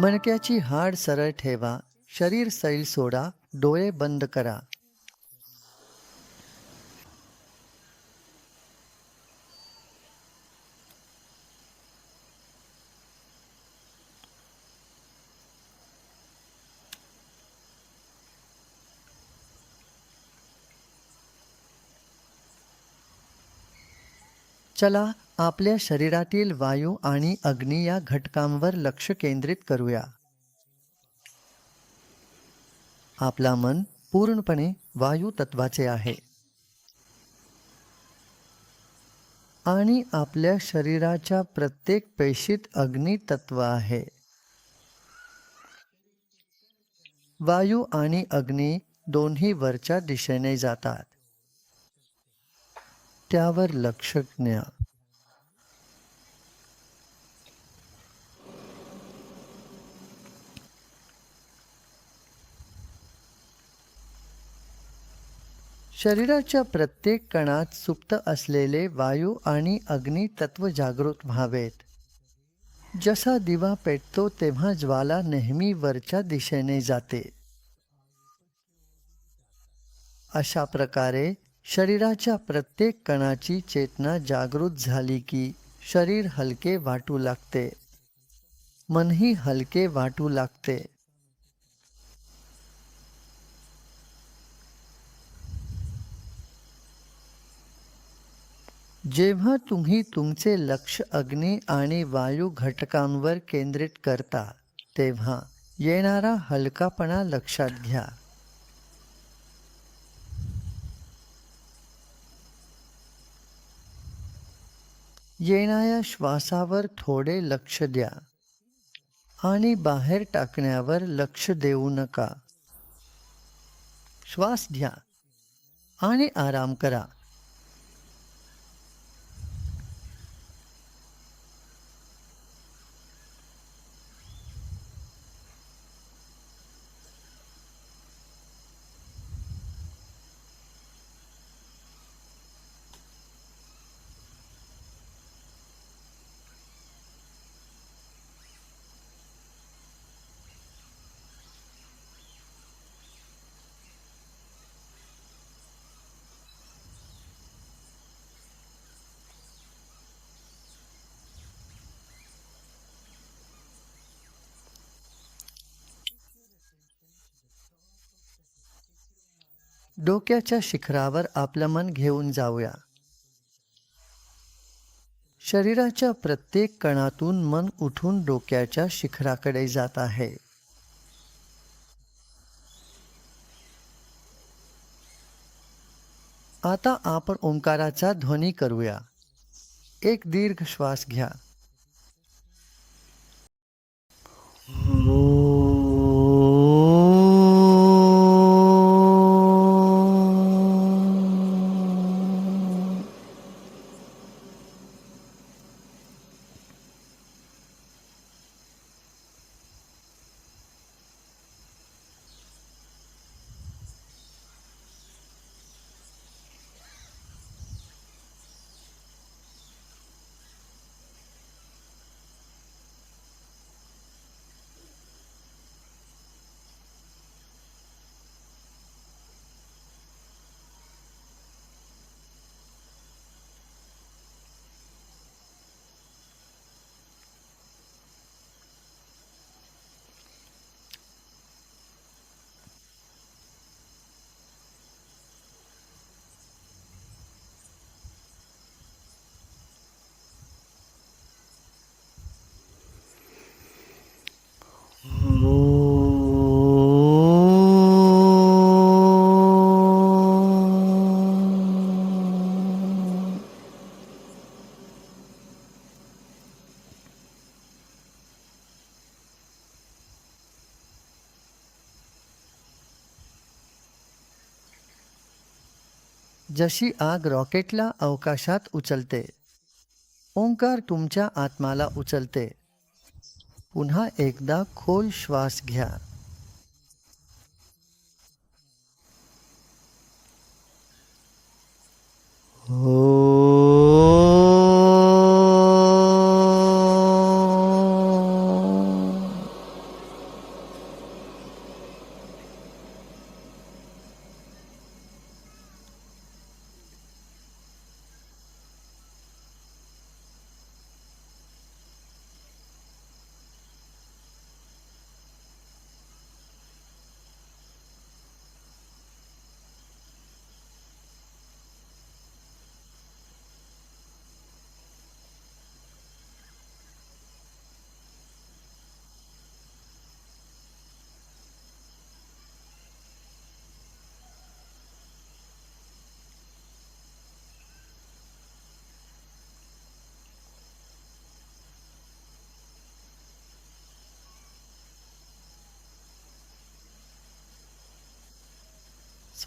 मणक्याची हाड सरळ ठेवा शरीर सैल सोडा डोळे बंद करा. चला आपल्या शरीरातील वायू आणि अग्नी या घटकांवर लक्ष केंद्रित करूया. आपला मन पूर्णपणे वायू तत्वाचे आहे. आणि आपल्या शरीराच्या प्रत्येक पेशीत अग्नी तत्व आहे. वायू आणि अग्नी दोन्ही वरच्या दिशेने जातात. त्यावर लक्ष न्या शरीराच्या प्रत्येक कणात सुप्त असलेले वायू आणि अग्नी तत्व जागृत व्हावेत. जसा दिवा पेटतो तेव्हा ज्वाला नेहमी वरच्या दिशेने जाते. अशा प्रकारे शरीराच्या प्रत्येक कणाची चेतना जागृत झाली की शरीर हलके वाटू लागते. मनही हलके वाटू लागते. जेव्हा तुम्ही तुमचे लक्ष अग्नी आणि वायू घटकांवर केंद्रित करता तेव्हा येणारा हलकापणा लक्षात घ्या. येणाऱ्या श्वासावर थोडे लक्ष द्या आणि बाहेर टाकण्यावर लक्ष देऊ नका. श्वास घ्या आणि आराम करा. डोक्याच्या शिखरावर आपलं मन घेऊन जाऊया. शरीराच्या प्रत्येक कणातून मन उठून डोक्याच्या शिखराकडे जात आहे. आता आपण ओंकाराचा ध्वनी करूया. एक दीर्घ श्वास घ्या. जशी आग रॉकेटला अवकाशात उचलते ओंकार तुमच्या आत्माला उचलते. पुन्हा एकदा खोल श्वास घ्या. हो.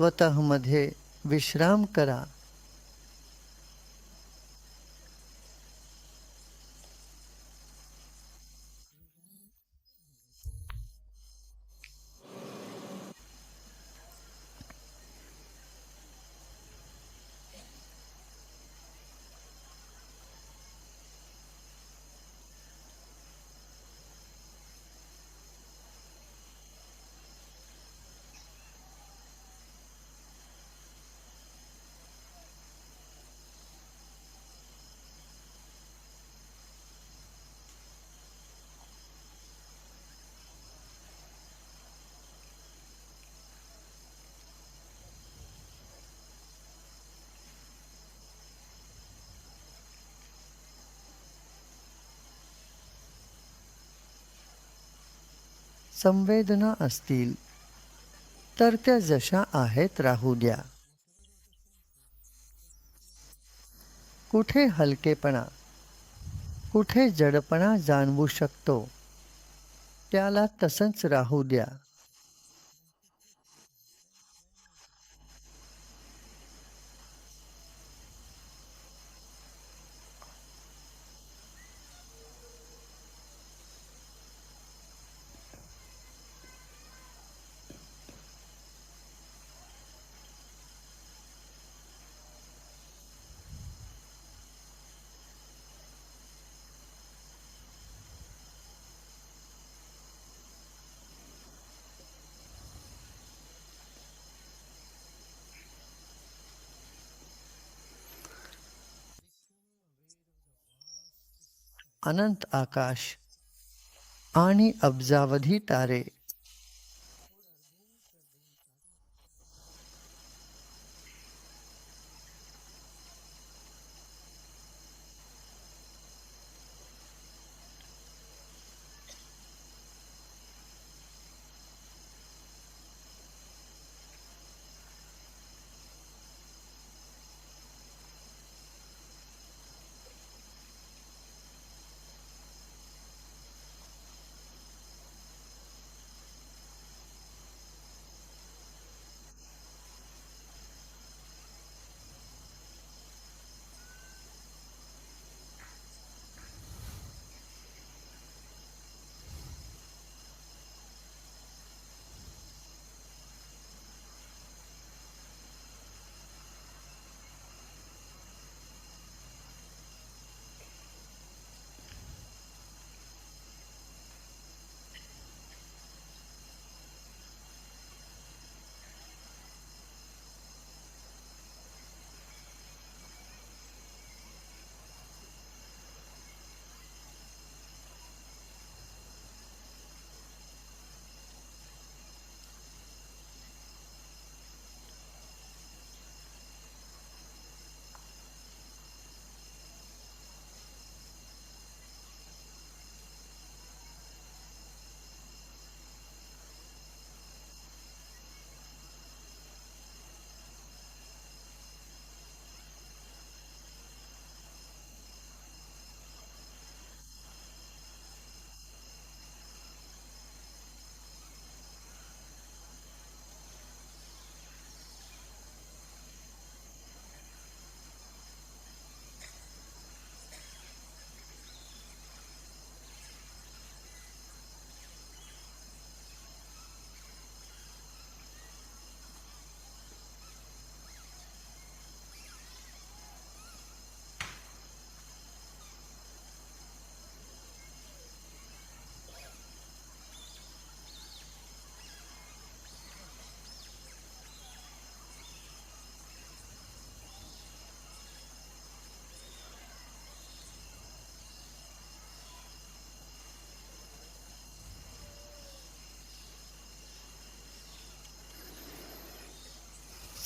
स्वतःमध्ये विश्राम करा. संवेदना असतील तर त्या जशा आहेत राहू द्या. कुठे हलकेपणा कुठे जडपणा जाणवू शकतो त्याला तसंच राहू द्या. अनंत आकाश आणि अब्जावधी तारे.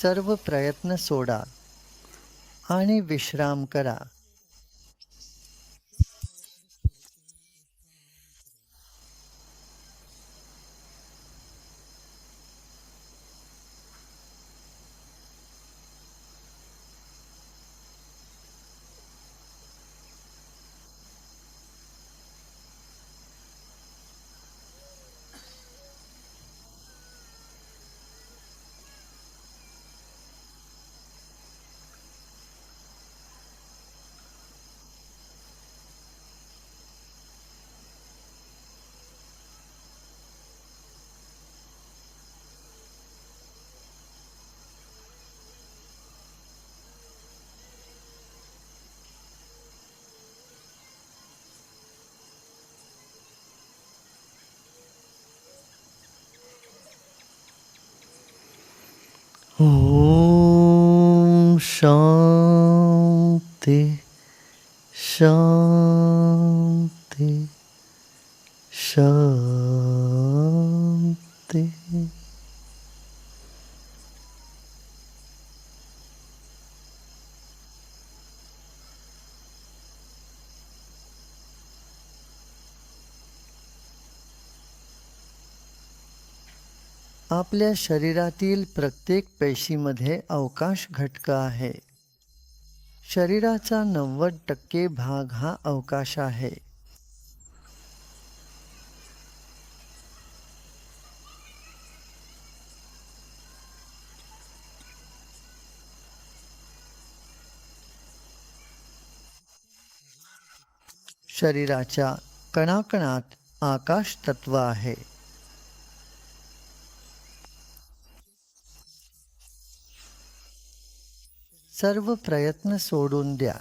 सर्व प्रयत्न सोडा आणि विश्राम करा. ஓம் சாந்தி சா आपल्या शरीरातील प्रत्येक पेशीमध्ये अवकाश घटक आहे. शरीराचा नव्वद टक्के भाग हा अवकाश आहे. शरीराच्या कणाकणात आकाश तत्व आहे. सर्व प्रयत्न सोडून द्या.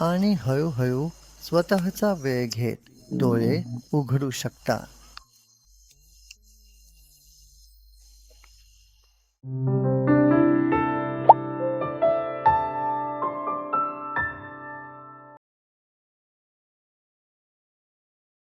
आणि हळूहळू स्वतःचा वेळ घेत डोळे उघडू शकता.